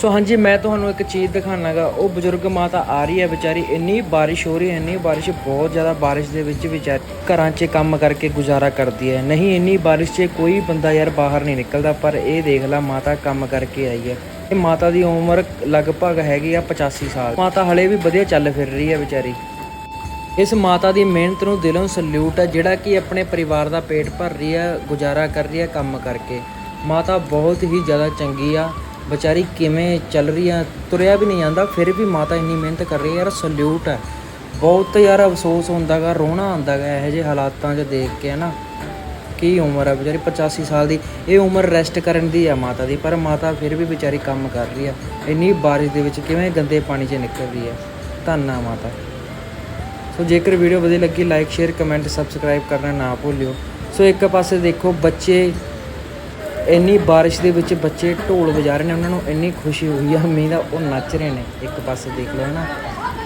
ਸੋ ਹਾਂਜੀ, ਮੈਂ ਤੁਹਾਨੂੰ ਇੱਕ ਚੀਜ਼ ਦਿਖਾਣਾਗਾ ਉਹ ਬਜ਼ੁਰਗ ਮਾਤਾ ਆ ਰਹੀ ਹੈ ਵਿਚਾਰੀ। ਇੰਨੀ ਬਾਰਿਸ਼ ਹੋ ਰਹੀ ਹੈ, ਇੰਨੀ ਬਾਰਿਸ਼, ਬਹੁਤ ਜ਼ਿਆਦਾ ਬਾਰਿਸ਼ ਦੇ ਵਿੱਚ ਵਿਚਾਰੀ ਘਰਾਂ 'ਚ ਕੰਮ ਕਰਕੇ ਗੁਜ਼ਾਰਾ ਕਰਦੀ ਹੈ। ਨਹੀਂ, ਇੰਨੀ ਬਾਰਿਸ਼ 'ਚ ਕੋਈ ਬੰਦਾ ਯਾਰ ਬਾਹਰ ਨਹੀਂ ਨਿਕਲਦਾ, ਪਰ ਇਹ ਦੇਖ ਲੈ ਮਾਤਾ ਕੰਮ ਕਰਕੇ ਆਈ ਹੈ। ਇਹ ਮਾਤਾ ਦੀ ਉਮਰ ਲਗਭਗ ਹੈਗੀ ਆ 85 ਸਾਲ। ਮਾਤਾ ਹਲੇ ਵੀ ਵਧੀਆ ਚੱਲ ਫਿਰ ਰਹੀ ਹੈ ਵਿਚਾਰੀ। ਇਸ ਮਾਤਾ ਦੀ ਮਿਹਨਤ ਨੂੰ ਦਿਲੋਂ ਸਲੂਟ ਹੈ, ਜਿਹੜਾ ਕਿ ਆਪਣੇ ਪਰਿਵਾਰ ਦਾ ਪੇਟ ਭਰ ਰਹੀ ਹੈ, ਗੁਜ਼ਾਰਾ ਕਰ ਰਹੀ ਹੈ ਕੰਮ ਕਰਕੇ। ਮਾਤਾ ਬਹੁਤ ਹੀ ਜ਼ਿਆਦਾ ਚੰਗੀ ਆ। ਵਿਚਾਰੀ ਕਿਵੇਂ ਚੱਲ ਰਹੀ ਆ, ਤੁਰਿਆ ਵੀ ਨਹੀਂ ਜਾਂਦਾ, ਫਿਰ ਵੀ ਮਾਤਾ ਇੰਨੀ ਮਿਹਨਤ ਕਰ ਰਹੀ ਹੈ ਯਾਰ ਸਲੂਟ ਹੈ ਬਹੁਤ ਯਾਰ ਅਫਸੋਸ ਹੁੰਦਾਗਾ, ਰੋਣਾ ਆਉਂਦਾਗਾ, ਇਹੋ ਜਿਹੇ ਹਾਲਾਤਾਂ 'ਚ ਦੇਖ ਕੇ ਨਾ ਕੀ ਉਮਰ ਆ ਵਿਚਾਰੀ 85 ਸਾਲ ਦੀ, ਇਹ ਉਮਰ ਰੈਸਟ ਕਰਨ ਦੀ ਆ ਮਾਤਾ ਦੀ, ਪਰ ਮਾਤਾ ਫਿਰ ਵੀ ਵਿਚਾਰੀ ਕੰਮ ਕਰ ਰਹੀ ਆ। ਇੰਨੀ ਬਾਰਿਸ਼ ਦੇ ਵਿੱਚ ਕਿਵੇਂ ਗੰਦੇ ਪਾਣੀ 'ਚ ਨਿਕਲ ਰਹੀ ਆ। ਧੰਨਾ ਮਾਤਾ। ਸੋ ਜੇਕਰ ਵੀਡੀਓ ਵਧੀਆ ਲੱਗੀ ਲਾਈਕ ਸ਼ੇਅਰ ਕਮੈਂਟ ਸਬਸਕ੍ਰਾਈਬ ਕਰਨਾ ਨਾ ਭੁੱਲਿਓ। ਸੋ ਇੱਕ ਪਾਸੇ ਦੇਖੋ ਬੱਚੇ ਇੰਨੀ ਬਾਰਿਸ਼ ਦੇ ਵਿੱਚ ਬੱਚੇ ਢੋਲ ਵਜਾ ਰਹੇ ਨੇ, ਉਹਨਾਂ ਨੂੰ ਇੰਨੀ ਖੁਸ਼ੀ ਹੋਈ ਆ, ਮੀਂਹ ਦਾ, ਉਹ ਨੱਚ ਰਹੇ ਨੇ। ਇੱਕ ਪਾਸੇ ਦੇਖ ਲਓ ਹੈ ਨਾ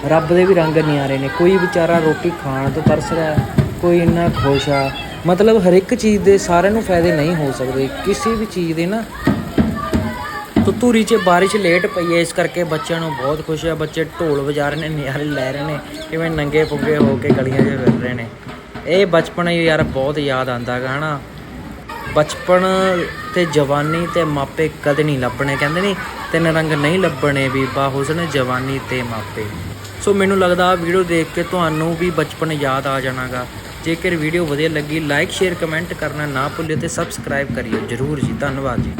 ਰੱਬ ਦੇ ਵੀ ਰੰਗ ਨਹੀਂ ਆ ਰਹੇ ਨੇ। ਕੋਈ ਵਿਚਾਰਾ ਰੋਟੀ ਖਾਣ ਤੋਂ ਤਰਸ ਰਿਹਾ ਕੋਈ ਇੰਨਾ ਖੁਸ਼ ਆ। ਮਤਲਬ ਹਰ ਇੱਕ ਚੀਜ਼ ਦੇ ਸਾਰਿਆਂ ਨੂੰ ਫਾਇਦੇ ਨਹੀਂ ਹੋ ਸਕਦੇ। ਕਿਸੇ ਵੀ ਚੀਜ਼ ਦੇ ਨਾ ਤੁਤੂਰੀ 'ਚ ਬਾਰਿਸ਼ ਲੇਟ ਪਈ ਹੈ, ਇਸ ਕਰਕੇ ਬੱਚਿਆਂ ਨੂੰ ਬਹੁਤ ਖੁਸ਼ ਹੈ ਬੱਚੇ ਢੋਲ ਵਜਾ ਰਹੇ ਨੇ, ਨਿਆਰੇ ਲੈ ਰਹੇ ਨੇ, ਕਿਵੇਂ ਨੰਗੇ ਪੁੱਗੇ ਹੋ ਕੇ ਗਲੀਆਂ 'ਚ ਫਿਰ ਰਹੇ ਨੇ। ਇਹ ਬਚਪਨ ਯਾਰ ਬਹੁਤ ਯਾਦ ਆਂਦਾ ਗਾ ਹਨਾ। ਬਚਪਨ ਤੇ ਜਵਾਨੀ ਤੇ ਮਾਪੇ ਕਦੇ ਨਹੀਂ ਲੱਭਣੇ, ਕਹਿੰਦੇ ਨਹੀਂ, ਤਿੰਨ ਰੰਗ ਨਹੀਂ ਲੱਭਣੇ ਬੀਬਾ ਹੁਸਨ ਜਵਾਨੀ ਤੇ ਮਾਪੇ। ਸੋ ਮੈਨੂੰ ਲੱਗਦਾ ਆ ਵੀਡੀਓ ਦੇਖ ਕੇ ਤੁਹਾਨੂੰ ਵੀ ਬਚਪਨ ਯਾਦ ਆ ਜਾਣਾਗਾ। ਜੇਕਰ ਵੀਡੀਓ ਵਧੀਆ ਲੱਗੀ ਲਾਈਕ ਸ਼ੇਅਰ ਕਮੈਂਟ ਕਰਨਾ ਨਾ ਭੁੱਲਿਓ ਤੇ ਸਬਸਕ੍ਰਾਈਬ ਕਰਿਓ। ਜਰੂਰ ਜੀ, ਧੰਨਵਾਦ ਜੀ।